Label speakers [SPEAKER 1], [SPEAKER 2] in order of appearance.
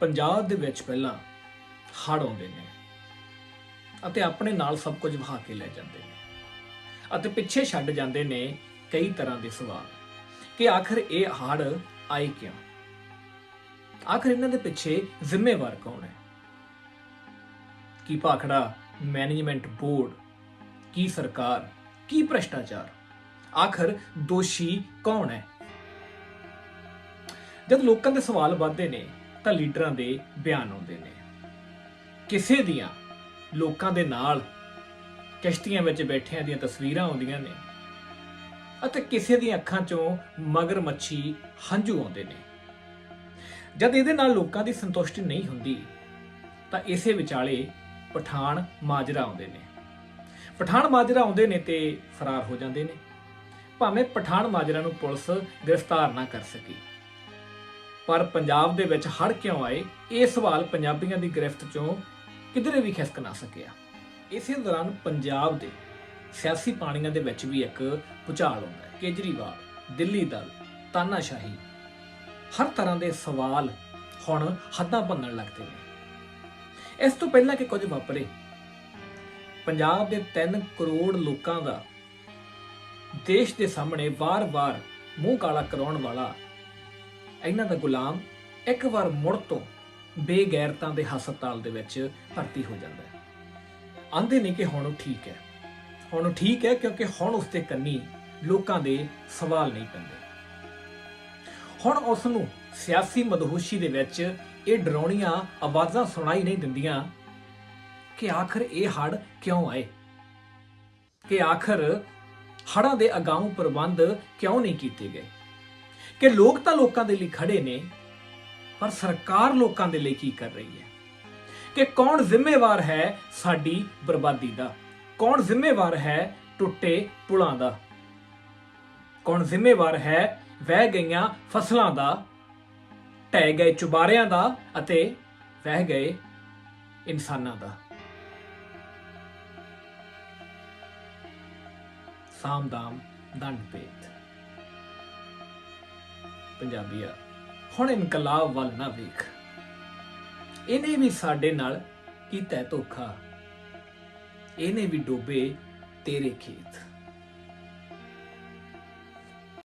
[SPEAKER 1] ਪੰਜਾਬ ਦੇ ਵਿੱਚ ਪਹਿਲਾਂ ਹੜ੍ਹ ਆਉਂਦੇ ਨੇ ਅਤੇ ਆਪਣੇ ਨਾਲ ਸਭ ਕੁਝ ਵਹਾ ਕੇ ਲੈ ਜਾਂਦੇ ਨੇ ਅਤੇ ਪਿੱਛੇ ਛੱਡ ਜਾਂਦੇ ਨੇ ਕਈ ਤਰ੍ਹਾਂ ਦੇ ਸਵਾਲ ਕਿ ਆਖਰ ਇਹ ਹੜ੍ਹ ਆਏ ਕਿਉਂ? ਆਖਰ ਇਹਨਾਂ ਦੇ ਪਿੱਛੇ ਜ਼ਿੰਮੇਵਾਰ ਕੌਣ ਹੈ? ਕੀ ਭਾਖੜਾ ਮੈਨੇਜਮੈਂਟ ਬੋਰਡ, ਕੀ ਸਰਕਾਰ, ਕੀ ਭ੍ਰਸ਼ਟਾਚਾਰ? ਆਖਰ ਦੋਸ਼ੀ ਕੌਣ ਹੈ? ਜਦ ਲੋਕਾਂ ਦੇ ਸਵਾਲ ਵੱਧਦੇ ਨੇ ਤਾਂ ਲੀਡਰਾਂ ਦੇ ਬਿਆਨ ਆਉਂਦੇ ਨੇ। ਕਿਸੇ ਦੀਆਂ ਲੋਕਾਂ ਦੇ ਨਾਲ ਕਿਸ਼ਤੀਆਂ ਵਿੱਚ ਬੈਠਿਆਂ ਦੀਆਂ ਤਸਵੀਰਾਂ ਆਉਂਦੀਆਂ ਨੇ ਅਤੇ ਕਿਸੇ ਦੀਆਂ ਅੱਖਾਂ 'ਚੋਂ ਮਗਰ ਮੱਛੀ ਹੰਝੂ ਆਉਂਦੇ ਨੇ। ਜਦ ਇਹਦੇ ਨਾਲ ਲੋਕਾਂ ਦੀ ਸੰਤੁਸ਼ਟੀ ਨਹੀਂ ਹੁੰਦੀ, ਤਾਂ ਇਸੇ ਵਿਚਾਲੇ ਪਠਾਨ ਮਾਜਰਾ ਆਉਂਦੇ ਨੇ। ਪਠਾਨ ਮਾਜਰਾ ਆਉਂਦੇ ਨੇ ਤੇ ਫਰਾਰ ਹੋ ਜਾਂਦੇ ਨੇ। ਭਾਵੇਂ ਪਠਾਨ ਮਾਜਰਾ ਨੂੰ ਪੁਲਿਸ ਗ੍ਰਿਫਤਾਰ ਨਾ ਕਰ ਸਕੀ। ਪਰ ਪੰਜਾਬ ਦੇ ਵਿੱਚ ਹੜ ਕਿਉਂ ਆਏ? ਇਹ ਸਵਾਲ ਪੰਜਾਬੀਆਂ ਦੀ ਗ੍ਰਿਫਤ ਚੋਂ ਕਿਧਰੇ ਵੀ ਖਿਸਕ ਨਾ ਸਕਿਆ। ਇਸੇ ਦੌਰਾਨ ਪੰਜਾਬ ਦੇ ਸਿਆਸੀ ਪਾਣੀਆਂ ਦੇ ਵਿੱਚ ਵੀ ਇੱਕ ਭੁਚਾਲ ਆਉਂਦਾ ਹੈ। ਕੇਜਰੀਵਾਲ, ਦਿੱਲੀ ਦਲ, ਤਾਨਾਸ਼ਾਹੀ, ਹਰ ਤਰ੍ਹਾਂ ਦੇ ਸਵਾਲ ਹੁਣ ਹੱਦਾਂ ਭੰਨਣ ਲੱਗਦੇ ਨੇ। ਇਸ ਤੋਂ ਪਹਿਲਾਂ ਕਿ ਕੁਝ ਵਾਪਰੇ, ਪੰਜਾਬ ਦੇ 3 ਕਰੋੜ ਲੋਕਾਂ ਦਾ ਦੇਸ਼ ਦੇ ਸਾਹਮਣੇ ਵਾਰ-ਵਾਰ ਮੂੰਹ ਕਾਲਾ ਕਰਾਉਣ ਵਾਲਾ ਇਹਨਾਂ ਦਾ ਗੁਲਾਮ ਇੱਕ ਵਾਰ ਮੁੜ ਤੋਂ ਬੇਗੈਰਤਾਂ ਦੇ ਹਸਪਤਾਲ ਦੇ ਵਿੱਚ ਭਰਤੀ ਹੋ ਜਾਂਦਾ ਹੈ। ਆਂਦੇ ਨੇ ਕਿ ਹੁਣ ਉਹ ਠੀਕ ਹੈ। ਹੁਣ ਉਹ ਠੀਕ ਹੈ ਕਿਉਂਕਿ ਹੁਣ ਉਸ ਤੇ ਕੰਨੀ ਲੋਕਾਂ ਦੇ ਸਵਾਲ ਨਹੀਂ ਪੈਂਦੇ। ਹੁਣ ਉਸ ਨੂੰ ਸਿਆਸੀ ਮਦਹੂਸ਼ੀ ਦੇ ਵਿੱਚ ਇਹ ਡਰਾਉਣੀਆਂ ਆਵਾਜ਼ਾਂ ਸੁਣਾਈ ਨਹੀਂ ਦਿੰਦੀਆਂ ਕਿ ਆਖਰ ਇਹ ਹੜ ਕਿਉਂ ਆਏ? ਕਿ ਆਖਰ ਹੜਾਂ ਦੇ ਅਗਾਊਂ ਪ੍ਰਬੰਧ ਕਿਉਂ ਨਹੀਂ ਕੀਤੇ ਗਏ? ਕਿ ਲੋਕ ਤਾਂ ਲੋਕਾਂ ਦੇ ਲਈ ਖੜੇ ਨੇ, ਪਰ ਸਰਕਾਰ ਲੋਕਾਂ ਦੇ ਲਈ ਕੀ ਕਰ ਰਹੀ ਹੈ? ਕਿ ਕੌਣ ਜ਼ਿੰਮੇਵਾਰ ਹੈ ਸਾਡੀ ਬਰਬਾਦੀ ਦਾ? ਕੌਣ ਜ਼ਿੰਮੇਵਾਰ ਹੈ ਟੁੱਟੇ ਪੁਲਾਂ ਦਾ? ਕੌਣ ਜ਼ਿੰਮੇਵਾਰ ਹੈ ਵਹਿ ਗਈਆਂ ਫਸਲਾਂ ਦਾ? ਢਹਿ ਗਏ ਚੁਬਾਰਿਆਂ ਦਾ ਅਤੇ ਵਹਿ ਗਏ ਇਨਸਾਨਾਂ ਦਾ। ਸਾਮਦਾਮ ਦੰਡ ਭੇਦ ਪੰਜਾਬੀਆ ਹੁਣ ਇਨਕਲਾਬ ਵੱਲ ਨਾ ਵੇਖ। ਇਹਨੇ ਵੀ ਸਾਡੇ ਨਾਲ ਕੀਤਾ ਧੋਖਾ। ਇਹਨੇ ਵੀ ਡੋਬੇ ਤੇਰੇ ਖੇਤ।